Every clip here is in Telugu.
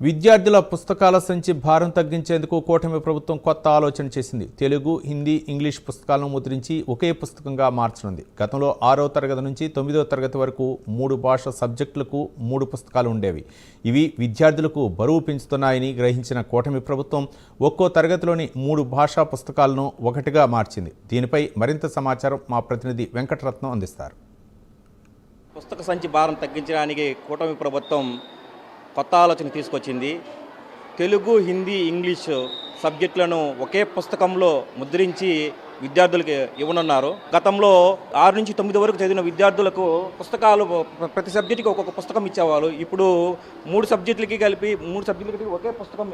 విద్యార్థుల పుస్తకాల సంచి భారం తగ్గించేందుకు కూటమి ప్రభుత్వం కొత్త ఆలోచన చేసింది. తెలుగు హిందీ ఇంగ్లీష్ పుస్తకాలను ముద్రించి ఒకే పుస్తకంగా మార్చనుంది. గతంలో ఆరో తరగతి నుంచి తొమ్మిదో తరగతి వరకు మూడు భాష సబ్జెక్టులకు మూడు పుస్తకాలు ఉండేవి. ఇవి విద్యార్థులకు బరువు పెంచుతున్నాయని గ్రహించిన కూటమి ప్రభుత్వం ఒక్కో తరగతిలోని మూడు భాషా పుస్తకాలను ఒకటిగా మార్చింది. దీనిపై మరింత సమాచారం మా ప్రతినిధి వెంకటరత్నం అందిస్తారు. పుస్తక సంచి భారం తగ్గించడానికి కూటమి ప్రభుత్వం కొత్త ఆలోచన తీసుకొచ్చింది. తెలుగు హిందీ ఇంగ్లీష్ సబ్జెక్టులను ఒకే పుస్తకంలో ముద్రించి విద్యార్థులకి ఇవ్వనున్నారు. గతంలో ఆరు నుంచి తొమ్మిది వరకు చదివిన విద్యార్థులకు పుస్తకాలు ప్రతి సబ్జెక్టుకి ఒక్కొక్క పుస్తకం ఇచ్చేవాళ్ళు. ఇప్పుడు మూడు సబ్జెక్టులకి కలిపి మూడు సబ్జెక్టులకి ఒకే పుస్తకం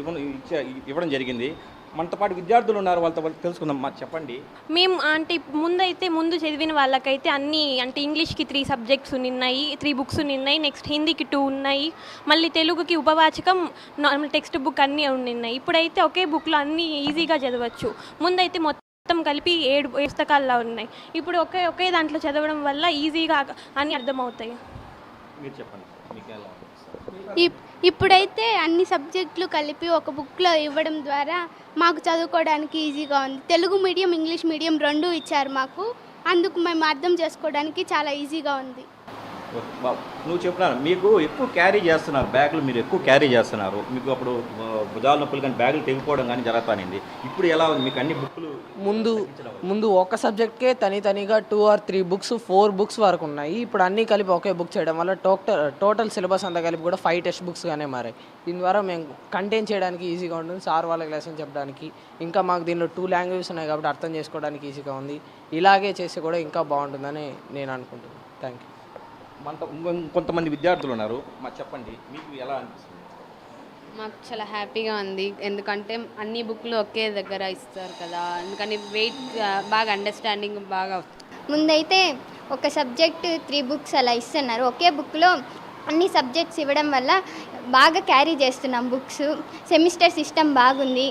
ఇవ్వ ఇచ్చే ఇవ్వడం జరిగింది. మనతో పాటు విద్యార్థులు ఉన్నారు వాళ్ళతో తెలుసుకుందాం. మా చెప్పండి. మేము అంటే ముందైతే ముందు చదివిన వాళ్ళకైతే అన్ని అంటే ఇంగ్లీష్కి త్రీ సబ్జెక్ట్స్ ఉన్నాయి త్రీ బుక్స్ ఉన్నాయి నెక్స్ట్ హిందీకి టూ ఉన్నాయి మళ్ళీ తెలుగుకి ఉపవాచకం నార్మల్ టెక్స్ట్ బుక్ అన్నీ ఉన్నాయి ఇప్పుడైతే ఒకే బుక్లో అన్నీ ఈజీగా చదవచ్చు. ముందైతే మొత్తం కలిపి ఏడు పుస్తకాల్లో ఉన్నాయి. ఇప్పుడు ఒకే ఒకే దాంట్లో చదవడం వల్ల ఈజీగా అన్నీ అర్థమవుతాయి. మీరు చెప్పండి మీకు ఎలా ఇప్- ఇప్పుడైతే అన్ని సబ్జెక్టులు కలిపి ఒక బుక్లో ఇవ్వడం ద్వారా మాకు చదువుకోవడానికి ఈజీగా ఉంది. తెలుగు మీడియం ఇంగ్లీష్ మీడియం రెండు ఇచ్చారు మాకు. అందుకు మేము అర్థం చేసుకోవడానికి చాలా ఈజీగా ఉంది. నువ్వు చెప్పినాను మీకు ఎక్కువ క్యారీ చేస్తున్నారు బ్యాగులు మీరు ఎక్కువ క్యారీ చేస్తున్నారు. మీకు అప్పుడు భుజాల నొప్పులు కానీ బ్యాగులు తెగిపోవడం కానీ జరుగుతానింది ఇప్పుడు ఎలా ఉంది? మీకు అన్ని బుక్కులు ముందు ముందు ఒక సబ్జెక్ట్కే తని తనిగా two or three books four books వరకు ఉన్నాయి. ఇప్పుడు అన్నీ కలిపి ఒకే బుక్ చేయడం వల్ల టోటల్ టోటల్ సిలబస్ అంతా కలిపి కూడా ఫైవ్ టెక్స్ట్ బుక్స్గానే మారాయి. దీని ద్వారా మేము కంటైన్ చేయడానికి ఈజీగా ఉంటుంది. సార్ వాళ్ళకి లెసన్ చెప్పడానికి. ఇంకా మాకు దీనిలో టూ లాంగ్వేజెస్ ఉన్నాయి కాబట్టి అర్థం చేసుకోవడానికి ఈజీగా ఉంది. ఇలాగే చేస్తే కూడా ఇంకా బాగుంటుందని నేను అనుకుంటున్నాను. థ్యాంక్ యూ మనతో కొంతమంది విద్యార్థులు ఉన్నారు. మా చెప్పండి మీకు ఎలా అనిపిస్తుంది? మాకు చాలా హ్యాపీగా ఉంది. ఎందుకంటే అన్ని బుక్లు ఒకే దగ్గర ఇస్తారు కదా. అందుకని వెయిట్ బాగా అండర్స్టాండింగ్ బాగా అవుతుంది ముందైతే ఒక సబ్జెక్ట్ త్రీ బుక్స్ అలా ఇస్తున్నారు. ఒకే బుక్లో అన్ని సబ్జెక్ట్స్ ఇవ్వడం వల్ల బాగా క్యారీ చేస్తున్నాం బుక్స్. సెమిస్టర్ సిస్టమ్ బాగుంది.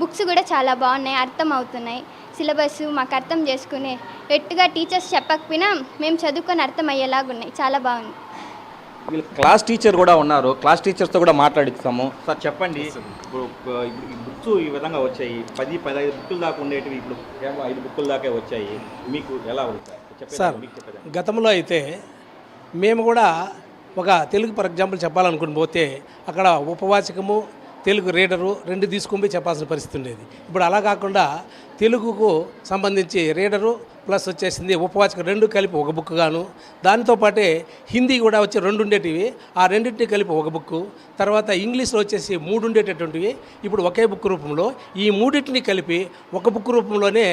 బుక్స్ కూడా చాలా బాగున్నాయి అర్థం అవుతున్నాయి సిలబస్ మాకు అర్థం చేసుకునే ఎట్టుగా టీచర్స్ చెప్పకపోయినా మేము చదువుకొని అర్థం అయ్యేలాగా ఉన్నాయి చాలా బాగుంది. వీళ్ళు క్లాస్ టీచర్ కూడా ఉన్నారు. క్లాస్ టీచర్స్తో కూడా మాట్లాడిస్తాము. సార్ చెప్పండి. ఇప్పుడు బుక్స్ ఈ విధంగా వచ్చాయి. పది పదహైదు బుక్కుల దాకా ఉండేటివి ఇప్పుడు కేవలం ఐదు బుక్కుల దాకా వచ్చాయి. మీకు ఎలా ఉంది సార్ గతంలో అయితే మేము కూడా ఒక తెలుగు ఫర్ ఎగ్జాంపుల్ చెప్పాలనుకుని పోతే అక్కడ ఉపవాచకము తెలుగు రీడరు రెండు తీసుకొని చెప్పాల్సిన పరిస్థితి ఉండేది. ఇప్పుడు అలా కాకుండా తెలుగుకు సంబంధించి రీడరు ప్లస్ వచ్చేసింది ఉపవాచకం రెండు కలిపి ఒక బుక్ గాను. దానితో పాటే హిందీ కూడా వచ్చి రెండు ఉండేటివి. ఆ రెండింటిని కలిపి ఒక బుక్. తర్వాత ఇంగ్లీష్లో వచ్చేసి మూడు ఉండేటటువంటివి. ఇప్పుడు ఒకే బుక్ రూపంలో. ఈ మూడింటిని కలిపి ఒక బుక్ రూపంలోనే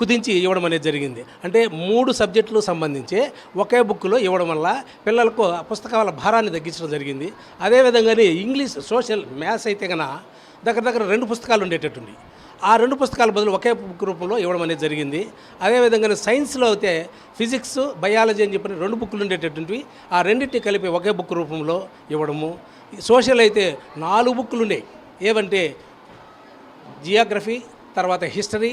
కుదించి ఇవ్వడం అనేది జరిగింది. అంటే మూడు సబ్జెక్టులు సంబంధించి ఒకే బుక్లో ఇవ్వడం వల్ల పిల్లలకు ఆ పుస్తకాల భారాన్ని తగ్గించడం జరిగింది. అదేవిధంగానే ఇంగ్లీష్ సోషల్ మ్యాథ్స్ అయితే కన దగ్గర దగ్గర రెండు పుస్తకాలు ఉండేటట్టుంది ఆ రెండు పుస్తకాల బదులు ఒకే బుక్ రూపంలో ఇవ్వడం అనేది జరిగింది. అదేవిధంగా సైన్స్లో అయితే ఫిజిక్స్ బయాలజీ అని చెప్పిన రెండు బుక్లు ఉండేటటువంటివి ఆ రెండింటిని కలిపి ఒకే బుక్ రూపంలో ఇవ్వడము. సోషల్ అయితే నాలుగు బుక్లు ఉన్నాయి ఏవంటే జియోగ్రఫీ తర్వాత హిస్టరీ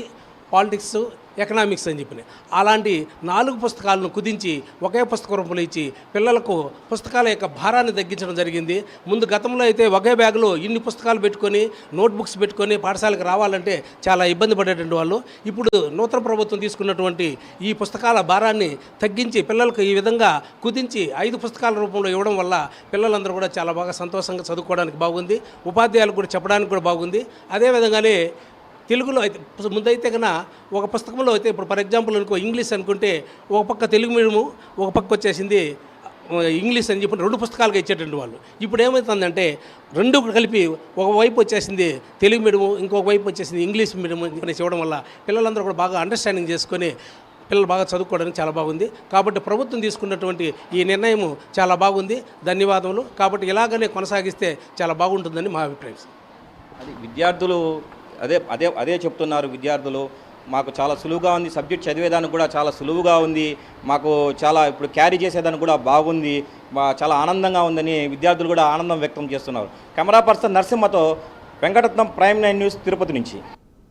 పాలిటిక్స్ ఎకనామిక్స్ అని చెప్పిన. అలాంటి నాలుగు పుస్తకాలను కుదించి ఒకే పుస్తక రూపంలో ఇచ్చి పిల్లలకు పుస్తకాల యొక్క భారాన్ని తగ్గించడం జరిగింది. ముందు గతంలో అయితే ఒకే బ్యాగులో ఇన్ని పుస్తకాలు పెట్టుకొని నోట్బుక్స్ పెట్టుకొని పాఠశాలకు రావాలంటే చాలా ఇబ్బంది పడేటువంటి వాళ్ళు. ఇప్పుడు నూతన ప్రభుత్వం తీసుకున్నటువంటి ఈ పుస్తకాల భారాన్ని తగ్గించి పిల్లలకు ఈ విధంగా కుదించి ఐదు పుస్తకాల రూపంలో ఇవ్వడం వల్ల పిల్లలందరూ కూడా చాలా బాగా సంతోషంగా చదువుకోవడానికి బాగుంది. ఉపాధ్యాయులకు కూడా చెప్పడానికి కూడా బాగుంది. అదేవిధంగానే తెలుగులో అయితే ముందైతే కన్నా ఒక పుస్తకంలో అయితే ఇప్పుడు ఫర్ ఎగ్జాంపుల్ అనుకో ఇంగ్లీష్ అనుకుంటే ఒక పక్క తెలుగు మీడియము ఒక పక్క వచ్చేసింది ఇంగ్లీష్ అని చెప్పి రెండు పుస్తకాలుగా ఇచ్చేటువంటి వాళ్ళు. ఇప్పుడు ఏమవుతుందంటే రెండు కలిపి ఒక వైపు వచ్చేసింది తెలుగు మీడియము ఇంకొక వైపు వచ్చేసింది ఇంగ్లీష్ మీడియం అనేసి ఇవ్వడం వల్ల పిల్లలందరూ కూడా బాగా అండర్స్టాండింగ్ చేసుకొని పిల్లలు బాగా చదువుకోవడానికి చాలా బాగుంది. కాబట్టి ప్రభుత్వం తీసుకున్నటువంటి ఈ నిర్ణయం చాలా బాగుంది. ధన్యవాదములు. కాబట్టి ఇలాగనే కొనసాగిస్తే చాలా బాగుంటుందని మా అభిప్రాయం అది విద్యార్థులు అదే అదే అదే చెప్తున్నారు విద్యార్థులు. మాకు చాలా సులువుగా ఉంది సబ్జెక్ట్ చదివేదానికి కూడా చాలా సులువుగా ఉంది. మాకు చాలా ఇప్పుడు క్యారీ చేసేదానికి కూడా బాగుంది. మా- చాలా ఆనందంగా ఉందని విద్యార్థులు కూడా ఆనందం వ్యక్తం చేస్తున్నారు. Camera person నరసింహతో Venkataratnam prime nine news Tirupati నుంచి.